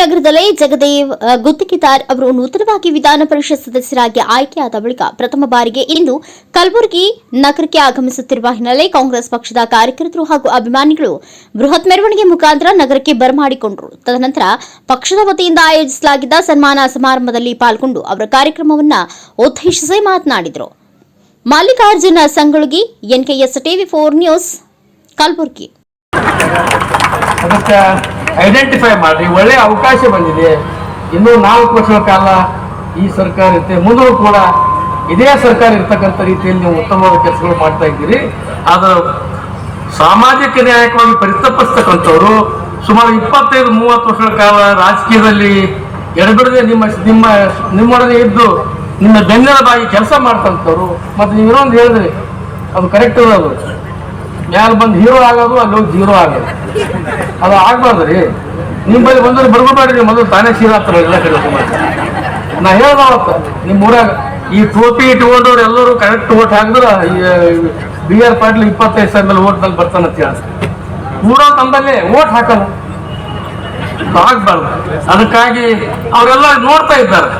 ನಗರದಲ್ಲಿ ಜಗದೇವ್ ಗುತ್ತಿಗೆದಾರ್ ಅವರು ನೂತನವಾಗಿ ವಿಧಾನ ಪರಿಷತ್ ಸದಸ್ಯರಾಗಿ ಆಯ್ಕೆಯಾದ ಬಳಿಕ ಪ್ರಥಮ ಬಾರಿಗೆ ಇಂದು ಕಲಬುರಗಿ ನಗರಕ್ಕೆ ಆಗಮಿಸುತ್ತಿರುವ ಹಿನ್ನೆಲೆ ಕಾಂಗ್ರೆಸ್ ಪಕ್ಷದ ಕಾರ್ಯಕರ್ತರು ಹಾಗೂ ಅಭಿಮಾನಿಗಳು ಬೃಹತ್ ಮೆರವಣಿಗೆ ಮುಖಾಂತರ ನಗರಕ್ಕೆ ಬರಮಾಡಿಕೊಂಡರು. ತದನಂತರ ಪಕ್ಷದ ವತಿಯಿಂದ ಆಯೋಜಿಸಲಾಗಿದ್ದ ಸನ್ಮಾನ ಸಮಾರಂಭದಲ್ಲಿ ಪಾಲ್ಗೊಂಡು ಅವರ ಕಾರ್ಯಕ್ರಮವನ್ನು ಉದ್ದೇಶಿಸಿ ಮಾತನಾಡಿದರು. Mallikarjuna Sangolgi NKS TV four news, Kalaburagi. Identify ಮಾಡಿರಿ, ಒಳ್ಳೆ ಅವಕಾಶ ಬಂದಿದೆ. ಇನ್ನೂ ನಾಲ್ಕು ವರ್ಷಗಳ ಕಾಲ ಈ ಸರ್ಕಾರ ಇರುತ್ತೆ. ಮುಂದೂ ಕೂಡ ಇದೇ ಸರ್ಕಾರ ಇರ್ತಕ್ಕಂಥ ರೀತಿಯಲ್ಲಿ ನೀವು ಉತ್ತಮವಾದ ಕೆಲಸಗಳು ಮಾಡ್ತಾ ಇದ್ದೀರಿ. ಅದು ಸಾಮಾಜಿಕ ನ್ಯಾಯಕವಾಗಿ ಪರಿತಪಿಸ್ತಕ್ಕಂಥವ್ರು ಸುಮಾರು ಇಪ್ಪತ್ತೈದು, ಮೂವತ್ತು ವರ್ಷಗಳ ಕಾಲ ರಾಜಕೀಯದಲ್ಲಿ ಎಡಬಿಡದೆ ನಿಮ್ಮ ನಿಮ್ಮ ನಿಮ್ಮೊಡನೆ ಇದ್ದು ನಿಮ್ಮ ಬೆನ್ನೆಲುಬಾಗಿ ಕೆಲಸ ಮಾಡ್ತಂಥವ್ರು ಮತ್ತು ನೀವು ಇನ್ನೊಂದು ಹೇಳಿದ್ರಿ ಅದು ಕರೆಕ್ಟ್ ಅದು. ಮ್ಯಾಲೆ ಬಂದು ಹೀರೋ ಆಗೋದು, ಅಲ್ಲಿ ಹೋಗಿ ಜೀರೋ ಆಗೋದು. ಅದು ಆಗ್ಬಾರ್ದು ರೀ ನಿಮ್ಮ ಬಳಿ ಬಂದ್ರೆ ಬರ್ಕೋಬೇಡ್ರಿ ಮೊದಲು ತಾನೇ ಸೀರೆ ಹತ್ರ ಎಲ್ಲ ಕಡೆ. ನಾ ಹೇಳ್ದ ಅವತ್ತ ನಿಮ್ಮ ಊರಾಗ ಈ ಟೋಪಿ ಇಟ್ಕೊಂಡವ್ರು ಎಲ್ಲರೂ ಕರೆಕ್ಟ್ ಓಟ್ ಹಾಕಿದ್ರೆ ಬಿ ಆರ್ ಪಾಟೀಲ್ ಇಪ್ಪತ್ತೈದು ಸಾವಿರ ಮೇಲೆ ಓಟ್ ಮೇಲೆ ಬರ್ತಾನಂತ ಹೇಳಿ ಕೂಡ ತಂದಲ್ಲಿ ಓಟ್ ಹಾಕಲ್ಲ. ಆಗ್ಬಾರ್ದು. ಅದಕ್ಕಾಗಿ ಅವರೆಲ್ಲ ನೋಡ್ತಾ ಇದ್ದಾರೆ.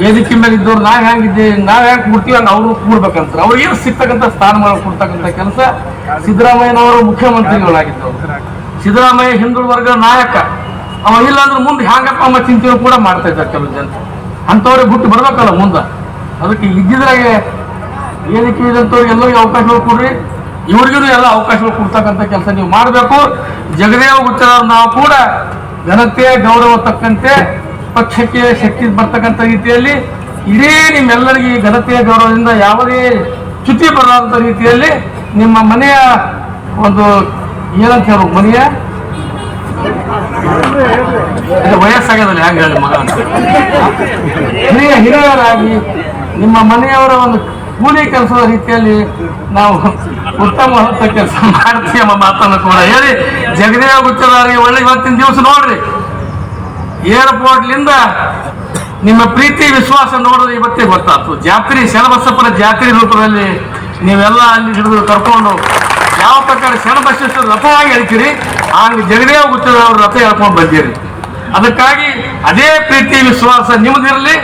ವೇದಿಕೆ ಮೇಲೆ ಇದ್ದವ್ರು ನಾವ್ ಹೆಂಗಿದ್ದೆ ನಾವ್ ಹೆಂಗ್ ಕೂಡ್ತೀವಿ ಹಂಗ ಅವ್ರು ಕೂಡ್ಬೇಕಂತ ಅವ್ರಿಗೆ ಸಿಗ್ತಕ್ಕಂಥ ಸ್ಥಾನಮಾನ ಕೊಡ್ತಕ್ಕಂಥ ಕೆಲಸ ಸಿದ್ದರಾಮಯ್ಯನವರು ಮುಖ್ಯಮಂತ್ರಿಗಳಾಗಿದ್ದವು ಸಿದ್ದರಾಮಯ್ಯ ಹಿಂದುಳಿದ ವರ್ಗ ನಾಯಕ. ಅವ ಇಲ್ಲಾಂದ್ರೆ ಮುಂದೆ ಹ್ಯಾಂಗಪ್ಪ ಅಮ್ಮ ಚಿಂತೆಯೂ ಕೂಡ ಮಾಡ್ತಾ ಇದ್ದಾರೆ ಕೆಲವು ಜನ. ಅಂಥವ್ರಿಗೆ ಬಿಟ್ಟು ಬರ್ಬೇಕಲ್ಲ ಮುಂದೆ. ಅದಕ್ಕೆ ಇದ್ದಿದ್ರಾಗೆ ವೇದಿಕೆ ಇದ್ದಂಥವ್ರಿಗೆ ಎಲ್ಲರಿಗೆ ಅವಕಾಶಗಳು ಕೊಡ್ರಿ. ಇವ್ರಿಗೂ ಎಲ್ಲ ಅವಕಾಶಗಳು ಕೊಡ್ತಕ್ಕಂಥ ಕೆಲಸ ನೀವು ಮಾಡಬೇಕು. ಜಗದೇವ ಗುಚ್ಚರ ನಾವು ಕೂಡ ಘನತೆ ಗೌರವ ತಕ್ಕಂತೆ ಪಕ್ಷಕ್ಕೆ ಶಕ್ತಿ ಬರ್ತಕ್ಕಂಥ ರೀತಿಯಲ್ಲಿ ಇಡೀ ನಿಮ್ಮೆಲ್ಲರಿಗೆ ಈ ಘನತೆಯ ಗೌರವದಿಂದ ಯಾವುದೇ ಚ್ಯುತಿ ರೀತಿಯಲ್ಲಿ ನಿಮ್ಮ ಮನೆಯ ಒಂದು ಏನಂತ ಹೇಳ್ಬೇಕು ಮನೆಯ? ವಯಸ್ಸಾಗದಲ್ಲಿ ಹ್ಯಾಂಗ ಹೇಳಿ ಮಗ ಹಿರಿಯ ಹಿರಿಯರಾಗಿ ನಿಮ್ಮ ಮನೆಯವರ ಒಂದು ಕೂಲಿ ಕೆಲಸದ ರೀತಿಯಲ್ಲಿ ನಾವು ಉತ್ತಮ ಕೆಲಸ ಮಾಡ್ತೀವಿ ಎಂಬ ಮಾತನ್ನು ಕೂಡ ಹೇಳಿ, ಜಗದೇವ ಗುಚ್ಚರಾಗಿ ಒಳ್ಳೆ ಇವತ್ತಿನ ದಿವಸ ನೋಡ್ರಿ. ಏರ್ಪೋರ್ಟ್ಲಿಂದ ನಿಮ್ಮ ಪ್ರೀತಿ, ವಿಶ್ವಾಸ ನೋಡಿದ್ರೆ ಇವತ್ತೇ ಗೊತ್ತಾಯ್ತು. ಜಾತ್ರೆ ಶರಣಬಸಪ್ಪನ ಜಾತ್ರೆ ರೂಪದಲ್ಲಿ ನೀವೆಲ್ಲ ಅಲ್ಲಿ ಹಿಡಿದು ಕರ್ಕೊಂಡು ಯಾವ ಪ್ರಕಾರ ಶರಣಬಸವೇಶ್ವರ ರಥವಾಗಿ ಹೇಳ್ತೀರಿ ಹಂಗೆ ಜಗದೇವ ಗುಚ್ಚದವ್ರ ರಥ ಹೇಳ್ಕೊಂಡು ಬಂದಿರಿ. ಅದಕ್ಕಾಗಿ ಅದೇ ಪ್ರೀತಿ, ವಿಶ್ವಾಸ ನಿಮ್ಮದಿರಲಿ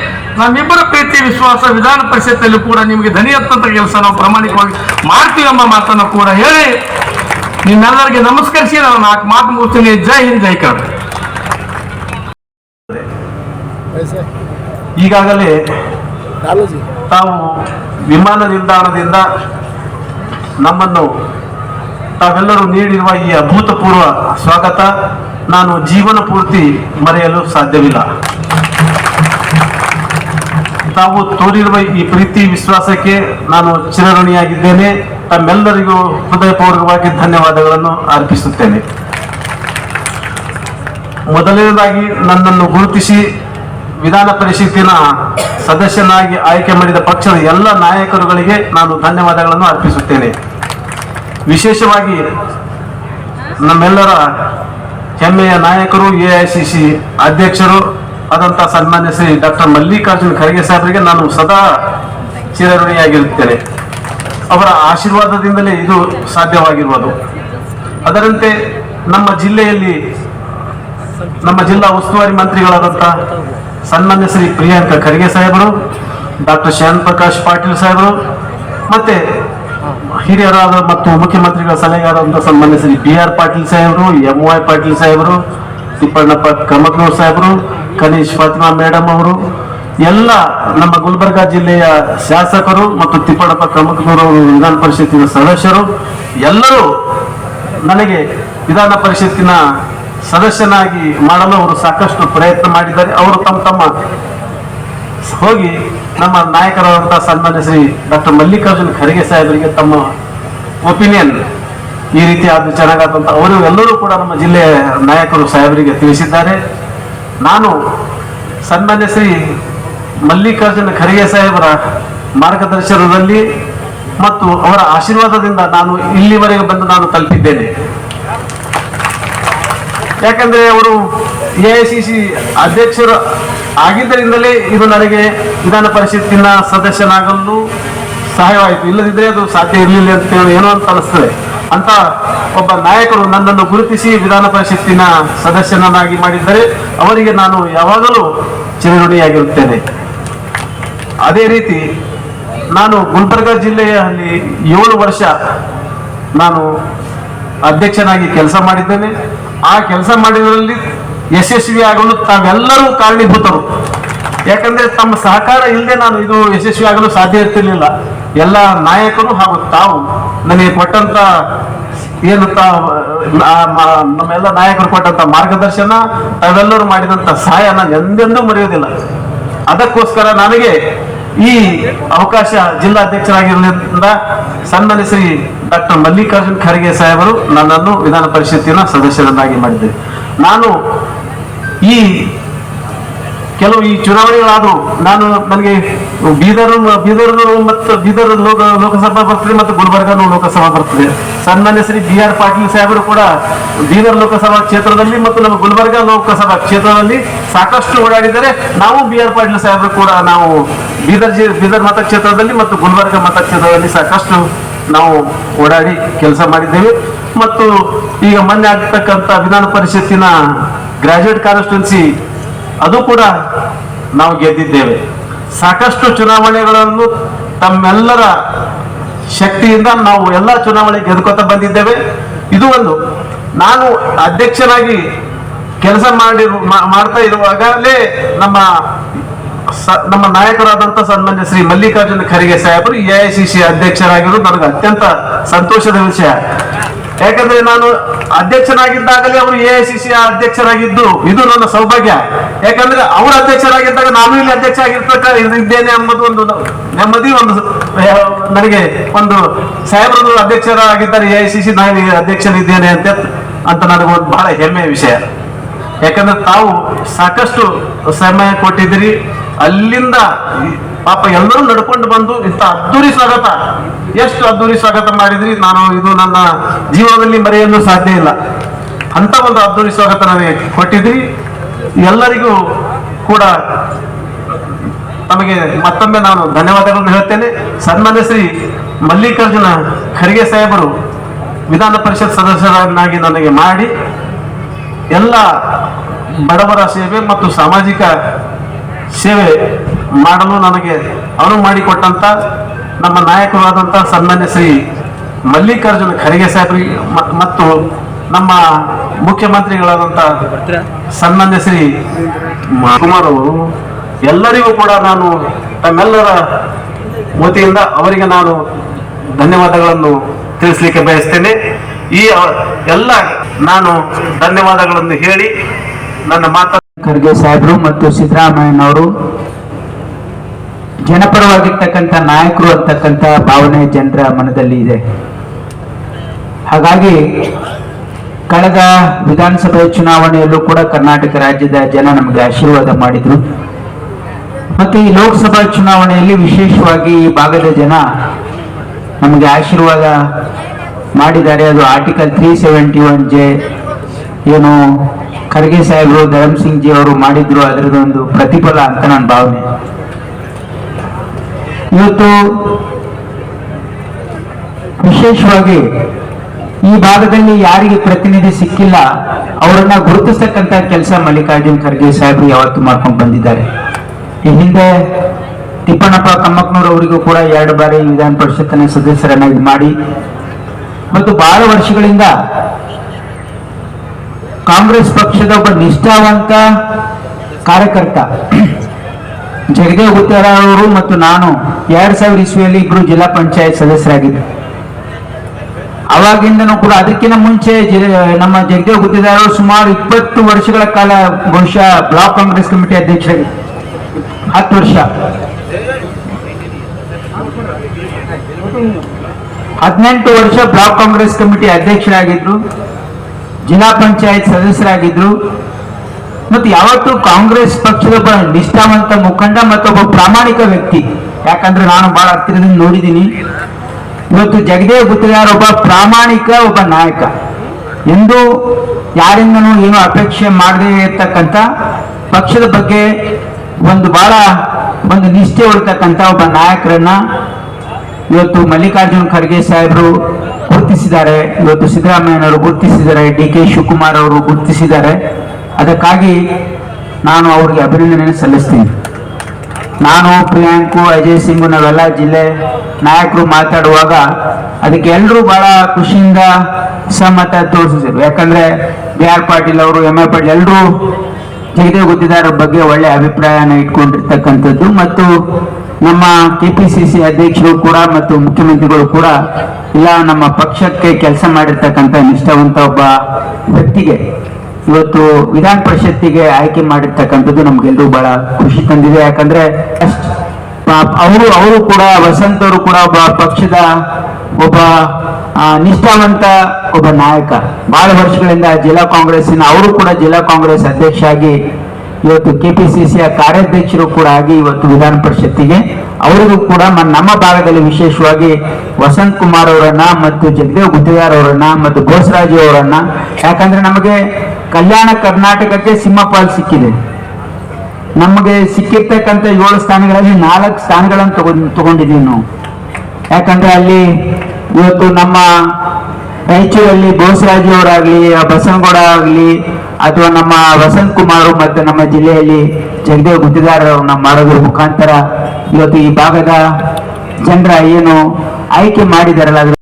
ನಮ್ಮಿಬ್ಬರ ಪ್ರೀತಿ, ವಿಶ್ವಾಸ ವಿಧಾನ ಪರಿಷತ್ತಲ್ಲಿ ಕೂಡ ನಿಮಗೆ ಧನಿ ಹತ್ತಂತ ಕೆಲಸ ನಾವು ಪ್ರಾಮಾಣಿಕವಾಗಿ ಮಾಡ್ತೀವಿ ಎಂಬ ಮಾತನ್ನು ಕೂಡ ಹೇಳಿ ನಿಮ್ಮೆಲ್ಲರಿಗೆ ನಮಸ್ಕರಿಸಿ, ನಾನು ನಾಲ್ಕು ಮಾತು ಮುಗಿಸ್ತೀನಿ. ಜೈ ಹಿಂದ್, ಜೈ ಕರ್ನಾಟಕ. ಈಗಾಗಲೇ ತಾವು ವಿಮಾನ ನಿಲ್ದಾಣದಿಂದ ನಮ್ಮನ್ನು ತಾವೆಲ್ಲರೂ ನೀಡಿರುವ ಈ ಅಭೂತಪೂರ್ವ ಸ್ವಾಗತ ನಾನು ಜೀವನ ಪೂರ್ತಿ ಮರೆಯಲು ಸಾಧ್ಯವಿಲ್ಲ. ತಾವು ತೋರಿರುವ ಈ ಪ್ರೀತಿ ವಿಶ್ವಾಸಕ್ಕೆ ನಾನು ಚಿರಋಣಿಯಾಗಿದ್ದೇನೆ. ತಮ್ಮೆಲ್ಲರಿಗೂ ಹೃದಯಪೂರ್ವಕವಾಗಿ ಧನ್ಯವಾದಗಳನ್ನು ಅರ್ಪಿಸುತ್ತೇನೆ. ಮೊದಲನೇದಾಗಿ ನನ್ನನ್ನು ಗುರುತಿಸಿ ವಿಧಾನ ಪರಿಷತ್ತಿನ ಸದಸ್ಯನಾಗಿ ಆಯ್ಕೆ ಮಾಡಿದ ಪಕ್ಷದ ಎಲ್ಲ ನಾಯಕರುಗಳಿಗೆ ನಾನು ಧನ್ಯವಾದಗಳನ್ನು ಅರ್ಪಿಸುತ್ತೇನೆ. ವಿಶೇಷವಾಗಿ ನಮ್ಮೆಲ್ಲರ ಹೆಮ್ಮೆಯ ನಾಯಕರು, ಎ ಅಧ್ಯಕ್ಷರು ಆದಂಥ ಸನ್ಮಾನ್ಯ ಶ್ರೀ ಡಾಕ್ಟರ್ ಮಲ್ಲಿಕಾರ್ಜುನ ಖರ್ಗೆ ಸಾಹೇಬರಿಗೆ ನಾನು ಸದಾ ಚಿರಋಣಿಯಾಗಿರುತ್ತೇನೆ. ಅವರ ಆಶೀರ್ವಾದದಿಂದಲೇ ಇದು ಸಾಧ್ಯವಾಗಿರುವುದು. ಅದರಂತೆ ನಮ್ಮ ಜಿಲ್ಲೆಯಲ್ಲಿ ನಮ್ಮ ಜಿಲ್ಲಾ ಉಸ್ತುವಾರಿ ಮಂತ್ರಿಗಳಾದಂತಹ ಸನ್ಮಾನ್ಯ ಶ್ರೀ ಪ್ರಿಯಾಂಕ ಖರ್ಗೆ ಸಾಹೇಬರು, ಡಾಕ್ಟರ್ ಶ್ಯಾಮ್ ಪ್ರಕಾಶ್ ಪಾಟೀಲ್ ಸಾಹೇಬರು, ಮತ್ತೆ ಹಿರಿಯರಾದ ಮತ್ತು ಮುಖ್ಯಮಂತ್ರಿಗಳ ಸಲಹೆಗಾರಂತಹ ಸನ್ಮಾನ್ಯ ಶ್ರೀ ಬಿ ಆರ್ ಪಾಟೀಲ್ ಸಾಹೇಬರು, ಎಂ ವೈ ಪಾಟೀಲ್ ಸಾಹೇಬರು, ತಿಪ್ಪಣ್ಣಪ್ಪ ಕಮಕನೂರ್ ಸಾಹೇಬರು, ಕನೀಶ್ ಫಾತಿಮಾ ಮೇಡಮ್ ಅವರು, ಎಲ್ಲ ನಮ್ಮ ಗುಲ್ಬರ್ಗ ಜಿಲ್ಲೆಯ ಶಾಸಕರು ಮತ್ತು ತಿಪ್ಪಣ್ಣಪ್ಪ ಕಮಕ್ನೂರ್ ಅವರು ವಿಧಾನ ಪರಿಷತ್ತಿನ ಸದಸ್ಯರು, ಎಲ್ಲರೂ ನನಗೆ ವಿಧಾನ ಪರಿಷತ್ತಿನ ಸದಸ್ಯನಾಗಿ ಮಾಡಲು ಅವರು ಸಾಕಷ್ಟು ಪ್ರಯತ್ನ ಮಾಡಿದ್ದಾರೆ. ಅವರು ತಮ್ಮ ತಮ್ಮ ಹೋಗಿ ನಮ್ಮ ನಾಯಕರಾದಂತಹ ಸನ್ಮಾನ್ಯ ಶ್ರೀ ಡಾಕ್ಟರ್ ಮಲ್ಲಿಕಾರ್ಜುನ್ ಖರ್ಗೆ ಸಾಹೇಬರಿಗೆ ತಮ್ಮ ಒಪಿನಿಯನ್ ಈ ರೀತಿ ಆದ ಚೆನ್ನಾಗಾದಂತ ಅವರು ಎಲ್ಲರೂ ಕೂಡ ನಮ್ಮ ಜಿಲ್ಲೆಯ ನಾಯಕರು ಸಾಹೇಬರಿಗೆ ತಿಳಿಸಿದ್ದಾರೆ. ನಾನು ಸನ್ಮಾನ್ಯ ಶ್ರೀ ಮಲ್ಲಿಕಾರ್ಜುನ ಖರ್ಗೆ ಸಾಹೇಬರ ಮಾರ್ಗದರ್ಶನದಲ್ಲಿ ಮತ್ತು ಅವರ ಆಶೀರ್ವಾದದಿಂದ ನಾನು ಇಲ್ಲಿವರೆಗೆ ಬಂದು ನಾನು ತಲುಪಿದ್ದೇನೆ. ಯಾಕಂದ್ರೆ ಅವರು ಎ ಐ ಸಿ ಸಿ ಅಧ್ಯಕ್ಷರು ಆಗಿದ್ದರಿಂದಲೇ ಇದು ನನಗೆ ವಿಧಾನ ಪರಿಷತ್ತಿನ ಸದಸ್ಯನಾಗಲು ಸಹಾಯವಾಯಿತು. ಇಲ್ಲದಿದ್ದರೆ ಅದು ಸಾಧ್ಯ ಇರಲಿಲ್ಲ ಅಂತ ಹೇಳಿ ಏನೋ ಅಂತ ಅನಿಸ್ತದೆ. ಅಂತ ಒಬ್ಬ ನಾಯಕರು ನನ್ನನ್ನು ಗುರುತಿಸಿ ವಿಧಾನ ಪರಿಷತ್ತಿನ ಸದಸ್ಯನನ್ನಾಗಿ ಮಾಡಿದ್ದರೆ. ಅವರಿಗೆ ನಾನು ಯಾವಾಗಲೂ ಚಿರಋಣಿಯಾಗಿರುತ್ತೇನೆ. ಅದೇ ರೀತಿ ನಾನು ಗುಲ್ಬರ್ಗ ಜಿಲ್ಲೆಯಲ್ಲಿ ಏಳು ವರ್ಷ ನಾನು ಅಧ್ಯಕ್ಷನಾಗಿ ಕೆಲಸ ಮಾಡಿದ್ದೇನೆ. ಆ ಕೆಲಸ ಮಾಡಿದ್ರಲ್ಲಿ ಯಶಸ್ವಿ ಆಗಲು ತಾವೆಲ್ಲರೂ ಕಾರಣೀಭೂತರು. ಯಾಕಂದ್ರೆ ತಮ್ಮ ಸಹಕಾರ ಇಲ್ಲದೆ ನಾನು ಇದು ಯಶಸ್ವಿ ಆಗಲು ಸಾಧ್ಯ ಇರ್ತಿರ್ಲಿಲ್ಲ. ಎಲ್ಲ ನಾಯಕರು ಹಾಗೂ ತಾವು ನನಗೆ ಕೊಟ್ಟಂತ ಏನು ತಾ ನಮ್ಮೆಲ್ಲ ನಾಯಕರು ಕೊಟ್ಟಂತ ಮಾರ್ಗದರ್ಶನ, ತಾವೆಲ್ಲರೂ ಮಾಡಿದಂತ ಸಹಾಯ ನಾನು ಎಂದೆಂದೂ ಮರೆಯೋದಿಲ್ಲ ಅದಕ್ಕೋಸ್ಕರ ನನಗೆ ಈ ಅವಕಾಶ ಜಿಲ್ಲಾಧ್ಯಕ್ಷರಾಗಿರೋದ್ರಿಂದ ಸನ್ಮಾನ್ಯ ಶ್ರೀ ಡಾಕ್ಟರ್ ಮಲ್ಲಿಕಾರ್ಜುನ್ ಖರ್ಗೆ ಸಾಹೇಬರು ನನ್ನನ್ನು ವಿಧಾನ ಪರಿಷತ್ತಿನ ಸದಸ್ಯರನ್ನಾಗಿ ಮಾಡಿದ್ದಾರೆ. ನಾನು ಈ ಕೆಲವು ಈ ಚುನಾವಣೆಗಳಾದವು ನಾನು ನನಗೆ ಬೀದರ್ ಬೀದರ್ ಮತ್ತು ಬೀದರ್ ಲೋಕ, ಲೋಕಸಭಾ ಬರ್ತದೆ ಮತ್ತು ಗುಲ್ಬರ್ಗನು ಲೋಕಸಭಾ ಬರ್ತದೆ. ಸನ್ಮಾನ್ಯ ಶ್ರೀ ಬಿ ಆರ್ ಪಾಟೀಲ್ ಸಾಹೇಬರು ಕೂಡ ಬೀದರ್ ಲೋಕಸಭಾ ಕ್ಷೇತ್ರದಲ್ಲಿ ಮತ್ತು ನಮ್ಮ ಗುಲ್ಬರ್ಗ ಲೋಕಸಭಾ ಕ್ಷೇತ್ರದಲ್ಲಿ ಸಾಕಷ್ಟು ಓಡಾಡಿದರೆ ನಾವು ಬಿ ಆರ್ ಪಾಟೀಲ್ ಸಾಹೇಬರು ಕೂಡ ನಾವು ಬೀದರ್ ಜಿ, ಬೀದರ್ ಮತಕ್ಷೇತ್ರದಲ್ಲಿ ಮತ್ತು ಗುಲ್ಬರ್ಗ ಮತಕ್ಷೇತ್ರದಲ್ಲಿ ಸಾಕಷ್ಟು ನಾವು ಓಡಾಡಿ ಕೆಲಸ ಮಾಡಿದ್ದೇವೆ. ಮತ್ತು ಈಗ ಮೊನ್ನೆ ಆಗ್ತಕ್ಕಂಥ ವಿಧಾನ ಪರಿಷತ್ತಿನ ಗ್ರಾಜುಯೇಟ್ ಕಾನ್ಸ್ಟಿಟ್ಯೂನ್ಸಿ ಅದು ಕೂಡ ನಾವು ಗೆದ್ದಿದ್ದೇವೆ. ಸಾಕಷ್ಟು ಚುನಾವಣೆಗಳನ್ನು ತಮ್ಮೆಲ್ಲರ ಶಕ್ತಿಯಿಂದ ನಾವು ಎಲ್ಲ ಚುನಾವಣೆ ಗೆದ್ಕೋತ ಬಂದಿದ್ದೇವೆ. ಇದು ಒಂದು. ನಾನು ಅಧ್ಯಕ್ಷನಾಗಿ ಕೆಲಸ ಮಾಡಿ ಮಾಡ್ತಾ ಇರುವಾಗಲೇ ನಮ್ಮ ನಮ್ಮ ನಾಯಕರಾದಂತ ಸನ್ಮಾನ್ಯ ಶ್ರೀ ಮಲ್ಲಿಕಾರ್ಜುನ ಖರ್ಗೆ ಸಾಹೇಬರು ಎ ಐ ಸಿ ಸಿ ಅಧ್ಯಕ್ಷರಾಗಿರೋದು ನನಗೆ ಅತ್ಯಂತ ಸಂತೋಷದ ವಿಷಯ. ಯಾಕಂದ್ರೆ ನಾನು ಅಧ್ಯಕ್ಷನಾಗಿದ್ದಾಗಲೇ ಅವರು ಎ ಐ ಸಿ ಸಿ ಅಧ್ಯಕ್ಷರಾಗಿದ್ದು, ಇದು ನನ್ನ ಸೌಭಾಗ್ಯ. ಯಾಕಂದ್ರೆ ಅವರು ಅಧ್ಯಕ್ಷರಾಗಿದ್ದಾಗ ನಾನು ಇಲ್ಲಿ ಅಧ್ಯಕ್ಷ ಆಗಿರ್ತಕ್ಕ ಇದ್ದೇನೆ ಎಂಬುದು ಒಂದು ನೆಮ್ಮದಿ, ಒಂದು ನನಗೆ ಒಂದು ಸಾಹೇಬರು ಅಧ್ಯಕ್ಷರಾಗಿದ್ದಾರೆ ಎ ಐ ಸಿ ಸಿ ನಾನು ಅಧ್ಯಕ್ಷನಿದ್ದೇನೆ ಅಂತ ಅಂತ ಒಂದು ಬಹಳ ಹೆಮ್ಮೆಯ ವಿಷಯ. ಯಾಕಂದ್ರೆ ತಾವು ಸಾಕಷ್ಟು ಸಮಯ ಕೊಟ್ಟಿದ್ದೀರಿ. ಅಲ್ಲಿಂದ ಪಾಪ ಎಲ್ಲರೂ ನಡ್ಕೊಂಡು ಬಂದು ಇಂಥ ಅದ್ದೂರಿ ಸ್ವಾಗತ. ಎಷ್ಟು ಅದ್ದೂರಿ ಸ್ವಾಗತ ಮಾಡಿದ್ರಿ? ನಾನು ಇದು ನನ್ನ ಜೀವನದಲ್ಲಿ ಮರೆಯಲು ಸಾಧ್ಯ ಇಲ್ಲ. ಅಂತ ಒಂದು ಅದ್ದೂರಿ ಸ್ವಾಗತ ನನಗೆ ಕೊಟ್ಟಿದ್ರಿ. ಎಲ್ಲರಿಗೂ ಕೂಡ ತಮಗೆ ಮತ್ತೊಮ್ಮೆ ನಾನು ಧನ್ಯವಾದಗಳನ್ನು ಹೇಳ್ತೇನೆ. ಸನ್ಮಾನ್ಯ ಶ್ರೀ ಮಲ್ಲಿಕಾರ್ಜುನ ಖರ್ಗೆ ಸಾಹೇಬರು ವಿಧಾನ ಪರಿಷತ್ ಸದಸ್ಯರನ್ನಾಗಿ ನನಗೆ ಮಾಡಿ ಎಲ್ಲ ಬಡವರ ಸೇವೆ ಮತ್ತು ಸಾಮಾಜಿಕ ಸೇವೆ ಮಾಡಲು ನನಗೆ ಅನುವು ಮಾಡಿಕೊಟ್ಟಂತ ನಮ್ಮ ನಾಯಕರಾದಂಥ ಸನ್ಮಾನ್ಯ ಶ್ರೀ ಮಲ್ಲಿಕಾರ್ಜುನ ಖರ್ಗೆ ಸಾಹೇಬರಿಗೆ ಮತ್ತು ನಮ್ಮ ಮುಖ್ಯಮಂತ್ರಿಗಳಾದಂಥ ಸನ್ಮಾನ್ಯ ಶ್ರೀ ಕುಮಾರ್ ಅವರು, ಎಲ್ಲರಿಗೂ ಕೂಡ ನಾನು ತಮ್ಮೆಲ್ಲರ ವತಿಯಿಂದ ಅವರಿಗೆ ನಾನು ಧನ್ಯವಾದಗಳನ್ನು ತಿಳಿಸ್ಲಿಕ್ಕೆ ಬಯಸ್ತೇನೆ. ಈ ಎಲ್ಲ ನಾನು ಧನ್ಯವಾದಗಳನ್ನು ಹೇಳಿ ನನ್ನ ಮಾತ ಖರ್ಗೆ ಸಾಹೇಬರು ಮತ್ತು ಸಿದ್ದರಾಮಯ್ಯನವರು ಜನಪರವಾಗಿರ್ತಕ್ಕಂಥ ನಾಯಕರು ಅಂತಕ್ಕಂಥ ಭಾವನೆ ಜನರ ಮನದಲ್ಲಿ ಇದೆ. ಹಾಗಾಗಿ ಕಳೆದ ವಿಧಾನಸಭೆ ಚುನಾವಣೆಯಲ್ಲೂ ಕೂಡ ಕರ್ನಾಟಕ ರಾಜ್ಯದ ಜನ ನಮಗೆ ಆಶೀರ್ವಾದ ಮಾಡಿದ್ರು. ಮತ್ತೆ ಈ ಲೋಕಸಭಾ ಚುನಾವಣೆಯಲ್ಲಿ ವಿಶೇಷವಾಗಿ ಈ ಭಾಗದ ಜನ ನಮಗೆ ಆಶೀರ್ವಾದ ಮಾಡಿದ್ದಾರೆ. ಅದು article three seventy one J ಏನು ಖರ್ಗೆ ಸಾಹೇಬರು, ಧರಮ್ ಸಿಂಗ್ ಜಿ ಅವರು ಮಾಡಿದ್ರು ಅದರದೊಂದು ಪ್ರತಿಫಲ ಅಂತ ನನ್ನ ಭಾವನೆ. ಇವತ್ತು ವಿಶೇಷವಾಗಿ ಈ ಭಾಗದಲ್ಲಿ ಯಾರಿಗೆ ಪ್ರತಿನಿಧಿ ಸಿಕ್ಕಿಲ್ಲ, ಅವರನ್ನ ಗುರುತಿಸ್ತಕ್ಕಂತ ಕೆಲಸ ಮಲ್ಲಿಕಾರ್ಜುನ್ ಖರ್ಗೆ ಸಾಹೇಬರು ಯಾವತ್ತು ಮಾಡ್ಕೊಂಡು ಬಂದಿದ್ದಾರೆ. ಈ ಹಿಂದೆ ತಿಪ್ಪಣ್ಣಪ್ಪ ಕಮ್ಮಕ್ನೂರ್ ಅವರಿಗೂ ಕೂಡ ಎರಡು ಬಾರಿ ವಿಧಾನ ಪರಿಷತ್ತಿನ ಸದಸ್ಯರನ್ನಾಗಿ ಮಾಡಿ ಮತ್ತು ಬಹಳ ವರ್ಷಗಳಿಂದ ಕಾಂಗ್ರೆಸ್ ಪಕ್ಷದ ಒಬ್ಬ ನಿಷ್ಠಾವಂತ ಕಾರ್ಯಕರ್ತ ಜಗದೇವ್ ಗುತ್ತೇರ ಅವರು ಮತ್ತು ನಾನು ಎರಡ್ ಸಾವಿರ ಇಸ್ವಿಯಲ್ಲಿ ಇಬ್ರು ಜಿಲ್ಲಾ ಪಂಚಾಯತ್ ಸದಸ್ಯರಾಗಿದ್ದರು ಅವಾಗಿಂದನೂ ಕೂಡ ಅದಕ್ಕಿಂತ ಮುಂಚೆ ನಮ್ಮ ಜಗದೇವ್ ಗುತ್ತೇದಾರ್ ಅವರು ಸುಮಾರು ಇಪ್ಪತ್ತು ವರ್ಷಗಳ ಕಾಲ ಬಹುಶಃ ಬ್ಲಾಕ್ ಕಾಂಗ್ರೆಸ್ ಕಮಿಟಿ ಅಧ್ಯಕ್ಷರಾಗಿ ಹತ್ತು ವರ್ಷ. ಹದಿನೆಂಟು ವರ್ಷ ಬ್ಲಾಕ್ ಕಾಂಗ್ರೆಸ್ ಕಮಿಟಿ ಅಧ್ಯಕ್ಷರಾಗಿದ್ರು ಜಿಲ್ಲಾ ಪಂಚಾಯತ್ ಸದಸ್ಯರಾಗಿದ್ರು ಮತ್ತು ಯಾವತ್ತು ಕಾಂಗ್ರೆಸ್ ಪಕ್ಷದ ಒಬ್ಬ ನಿಷ್ಠಾವಂತ ಮುಖಂಡ ಮತ್ತೊಬ್ಬ ಪ್ರಾಮಾಣಿಕ ವ್ಯಕ್ತಿ. ಯಾಕಂದ್ರೆ ನಾನು ಬಹಳ ಹತ್ತಿರದಿಂದ ನೋಡಿದ್ದೀನಿ ಇವತ್ತು ಜಗದೇವ್ ಗುತ್ತೇದಾರ್ ಒಬ್ಬ ಪ್ರಾಮಾಣಿಕ ಒಬ್ಬ ನಾಯಕ. ಎಂದು ಯಾರಿಂದನು ಏನು ಅಪೇಕ್ಷೆ ಮಾಡದೇ ಇರ್ತಕ್ಕಂತ ಪಕ್ಷದ ಬಗ್ಗೆ ಒಂದು ಬಹಳ ಒಂದು ನಿಷ್ಠೆ ಉಳ್ತಕ್ಕಂಥ ಒಬ್ಬ ನಾಯಕರನ್ನ ಇವತ್ತು ಮಲ್ಲಿಕಾರ್ಜುನ್ ಖರ್ಗೆ ಸಾಹೇಬರು ಗುರುತಿಸಿದ್ದಾರೆ. ಇವತ್ತು ಸಿದ್ದರಾಮಯ್ಯನವರು ಗುರುತಿಸಿದ್ದಾರೆ. ಡಿ ಕೆ ಶಿವಕುಮಾರ್ ಅವರು ಗುರುತಿಸಿದ್ದಾರೆ. ಅದಕ್ಕಾಗಿ ನಾನು ಅವ್ರಿಗೆ ಅಭಿನಂದನೆ ಸಲ್ಲಿಸ್ತೀನಿ. ನಾನು, ಪ್ರಿಯಾಂಕು, ಅಜಯ್ ಸಿಂಗ್ ನಾವೆಲ್ಲ ಜಿಲ್ಲೆ ನಾಯಕರು ಮಾತಾಡುವಾಗ ಅದಕ್ಕೆ ಎಲ್ಲರೂ ಬಹಳ ಖುಷಿಯಿಂದ ಸಮ್ಮತ ತೋರಿಸಿದ್ರು ಯಾಕಂದ್ರೆ ಬಿ ಆರ್ ಪಾಟೀಲ್ ಅವರು, ಎಂ ಎ ಪಾಟೀಲ್ ಎಲ್ಲರೂ ಜಗದೇವ್ ಗುತ್ತಿದಾರರ ಬಗ್ಗೆ ಒಳ್ಳೆ ಅಭಿಪ್ರಾಯನ ಇಟ್ಕೊಂಡಿರ್ತಕ್ಕಂಥದ್ದು ಮತ್ತು ನಮ್ಮ ಕೆ ಪಿ ಸಿ ಸಿ ಅಧ್ಯಕ್ಷರು ಕೂಡ ಮತ್ತು ಮುಖ್ಯಮಂತ್ರಿಗಳು ಕೂಡ ಇಲ್ಲ, ನಮ್ಮ ಪಕ್ಷಕ್ಕೆ ಕೆಲಸ ಮಾಡಿರ್ತಕ್ಕಂಥ ನಿಷ್ಠಾವಂತ ಒಬ್ಬ ವ್ಯಕ್ತಿಗೆ ಇವತ್ತು ವಿಧಾನ ಪರಿಷತ್ತಿಗೆ ಆಯ್ಕೆ ಮಾಡಿರ್ತಕ್ಕಂಥದ್ದು ನಮ್ಗೆಲ್ಲರೂ ಬಹಳ ಖುಷಿ ತಂದಿದೆ. ಯಾಕಂದ್ರೆ ಅವರು ಅವರು ಕೂಡ, ವಸಂತ್ ಅವರು ಕೂಡ ಒಬ್ಬ ಪಕ್ಷದ ಒಬ್ಬ ನಿಷ್ಠಾವಂತ ಒಬ್ಬ ನಾಯಕ. ಬಹಳ ವರ್ಷಗಳಿಂದ ಜಿಲ್ಲಾ ಕಾಂಗ್ರೆಸ್ಸಿನ, ಅವರು ಕೂಡ ಜಿಲ್ಲಾ ಕಾಂಗ್ರೆಸ್ ಅಧ್ಯಕ್ಷ ಆಗಿ ಇವತ್ತು ಕೆಪಿಸಿಸಿಯ ಕಾರ್ಯಾಧ್ಯಕ್ಷರು ಕೂಡ ಆಗಿ ಇವತ್ತು ವಿಧಾನ ಪರಿಷತ್ತಿಗೆ. ಅವರಿಗೂ ಕೂಡ ನಮ್ಮ ಭಾಗದಲ್ಲಿ ವಿಶೇಷವಾಗಿ ವಸಂತ್ ಕುಮಾರ್ ಅವರನ್ನ ಮತ್ತು ಜಗದೇವ್ ಗುತ್ತಿದಾರ್ ಅವರನ್ನ ಮತ್ತು ಬೋಸರಾಜು ಅವರನ್ನ. ಯಾಕಂದ್ರೆ ನಮಗೆ ಕಲ್ಯಾಣ ಕರ್ನಾಟಕಕ್ಕೆ ಸಿಂಹಪಾಲ್ ಸಿಕ್ಕಿದೆ. ನಮಗೆ ಸಿಕ್ಕಿರ್ತಕ್ಕಂಥ ಏಳು ಸ್ಥಾನಗಳಲ್ಲಿ ನಾಲ್ಕು ಸ್ಥಾನಗಳನ್ನು ತಗೊಂಡ್ ತಗೊಂಡಿದ್ದೀವಿ ನಾವು. ಯಾಕಂದ್ರೆ ಅಲ್ಲಿ ಇವತ್ತು ನಮ್ಮ ರಾಯಚೂರಲ್ಲಿ ಬೋಸರಾಜು ಅವರಾಗ್ಲಿ ಆ ಬಸನಗೌಡ ಆಗಲಿ, ಅಥವಾ ನಮ್ಮ ವಸಂತ್ ಕುಮಾರ್ ಮತ್ತೆ ನಮ್ಮ ಜಿಲ್ಲೆಯಲ್ಲಿ ಜಗದೇವ್ ಗುತ್ತಿದಾರ್ ಅವ್ರನ್ನ ಮಾಡೋದ್ರ ಮುಖಾಂತರ ಇವತ್ತು ಈ ಭಾಗದ ಜನರ ಏನು ಆಯ್ಕೆ ಮಾಡಿದಾರಲ್ಲ